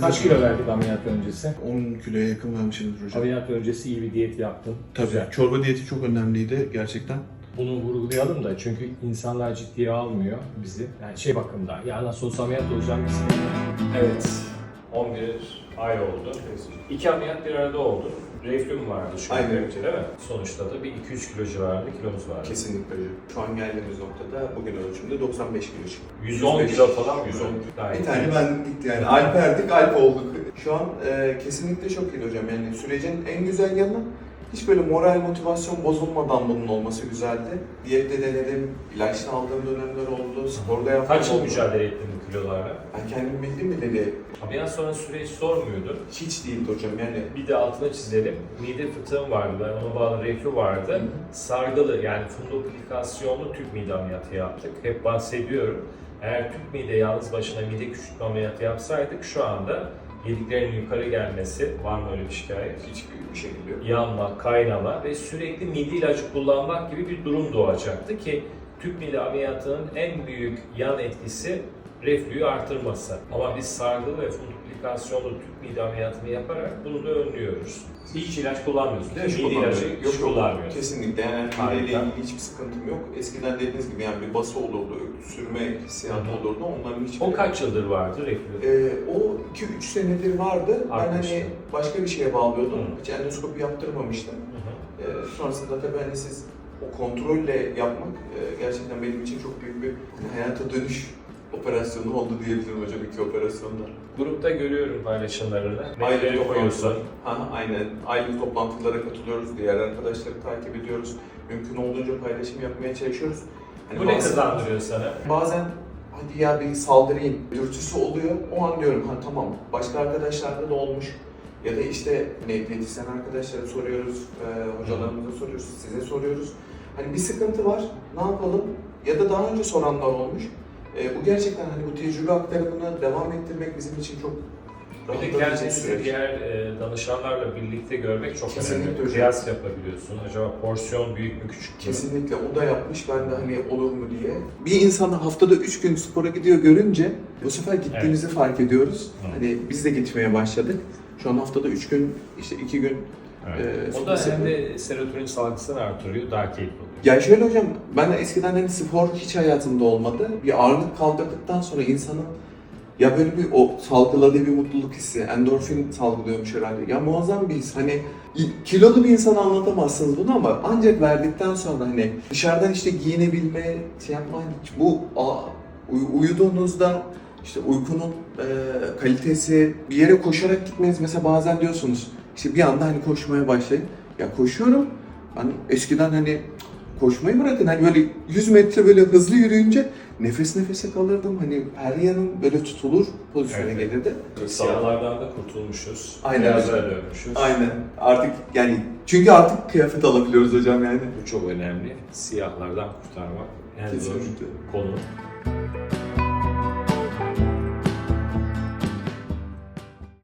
Kaç kilo verdik ameliyat öncesi? 10 kiloya yakın vermişimdir hocam. Ameliyat öncesi iyi bir diyet yaptın. Tabii. Güzel. Çorba diyeti çok önemliydi gerçekten. Bunu vurgulayalım da çünkü insanlar ciddiye almıyor bizi. Yani şey bakımda, ya nasıl olsa ameliyat olacağım. Evet, 11 ay oldu. İki ameliyat bir arada oldu. Reflüm vardı şu Aynen. önce değil mi? Sonuçta da bir 2-3 kilo civarında kilomuz vardı. Kesinlikle. Şu an geldiğimiz noktada bugün ölçümde 95 kilo çıktı. 110 105, kilo falan mı? 110 Gayet Bir tane ben gitti yani. Alper'dik, Alp olduk. Şu an e, kesinlikle çok iyi hocam. Yani sürecin en güzel yanı hiç böyle moral motivasyon bozulmadan bunun olması güzeldi. Diyette denedim, ilaçla aldığım dönemler oldu, sporda yaptım. Kaç yıl oldu. mücadele ettin bu kilolarla? Ben kendim bildim bileli Ameliyat sonra süreç zor muydu? hiç değildi hocam yani. Bir de altına çizelim. Mide fıtığım vardı, ona bağlı reflü vardı. Sargılı yani fundoplikasyonlu tüp mide ameliyatı yaptık. Hep bahsediyorum. Eğer tüp mide yalnız başına mide küçültme ameliyatı yapsaydık şu anda yediklerinin yukarı gelmesi, var mı öyle bir şikayet? Hiçbir bir şekilde yok. Yanma, kaynama ve sürekli mide ilacı kullanmak gibi bir durum doğacaktı ki tüp mide ameliyatının en büyük yan etkisi reflüyü artırması. Ama biz sargılı ve fundoplikasyonlu tüp mide ameliyatını yaparak bunu da önlüyoruz. Hiç ilaç kullanmıyorsun değil mi? Hiç Mide ilacı yok kullanmıyorsun. Kesinlikle yani mideyle ilgili hiçbir sıkıntım yok. Eskiden dediğiniz gibi yani bir bası olurdu, sürme hissiyatı olurdu. Onların hiçbir... O kaç yıldır vardı reflü? Ee, o 2-3 senedir vardı. Ben Artmıştı. hani başka bir şeye bağlıyordum. Hı. Hiç endoskopi yaptırmamıştım. Hı hı. Ee, sonrasında tabii hani siz o kontrolle yapmak e, gerçekten benim için çok büyük bir hayata dönüş operasyonu oldu diyebilirim hocam iki operasyonda. Grupta görüyorum paylaşımlarını. Aylık koyuyorsun. Ha, aynen. Aylık toplantılara katılıyoruz. Diğer arkadaşları takip ediyoruz. Mümkün olduğunca paylaşım yapmaya çalışıyoruz. Hani Bu ne kazandırıyor sana? Bazen hadi ya bir saldırayım dürtüsü oluyor. O an diyorum ha tamam başka arkadaşlarda da olmuş. Ya da işte hani diyetisyen arkadaşlara soruyoruz, e, hocalarımıza soruyoruz, size soruyoruz. Hani bir sıkıntı var, ne yapalım? Ya da daha önce soranlar olmuş. E, bu gerçekten hani bu tecrübe aktarımını devam ettirmek bizim için çok Bir de kendinizi diğer e, danışanlarla birlikte görmek çok Kesinlikle önemli. hocam. Kıyas yapabiliyorsun. Acaba porsiyon büyük mü küçük mü? Kesinlikle o da yapmış ben de hani olur mu diye. Bir insanı haftada 3 gün spora gidiyor görünce bu sefer gittiğimizi fark ediyoruz. Evet. Hani biz de gitmeye başladık. Şu an haftada 3 gün işte 2 gün Evet. Ee, o da hem de serotonin salgısını artırıyor, daha keyifli oluyor. Ya şöyle hocam, ben eskiden hani spor hiç hayatımda olmadı. Bir ağırlık kaldırdıktan sonra insanın ya böyle bir o salgıladığı bir mutluluk hissi, endorfin salgılıyormuş herhalde. Ya muazzam bir his. Hani kilolu bir insana anlatamazsınız bunu ama ancak verdikten sonra hani dışarıdan işte giyinebilme, şey yapma, bu a- uy- uyuduğunuzda işte uykunun e, kalitesi, bir yere koşarak gitmeniz mesela bazen diyorsunuz işte bir anda hani koşmaya başlayın. Ya koşuyorum. Ben eskiden hani koşmayı bırakın hani böyle 100 metre böyle hızlı yürüyünce nefes nefese kalırdım. Hani her yanım böyle tutulur pozisyona Evet. gelirdi. Siyahlardan da kurtulmuşuz. Aynen. Beyaza dönmüşüz. Aynen. Artık yani çünkü artık kıyafet alabiliyoruz hocam yani. Bu çok önemli. Siyahlardan kurtarmak en zor Kesinlikle. konu.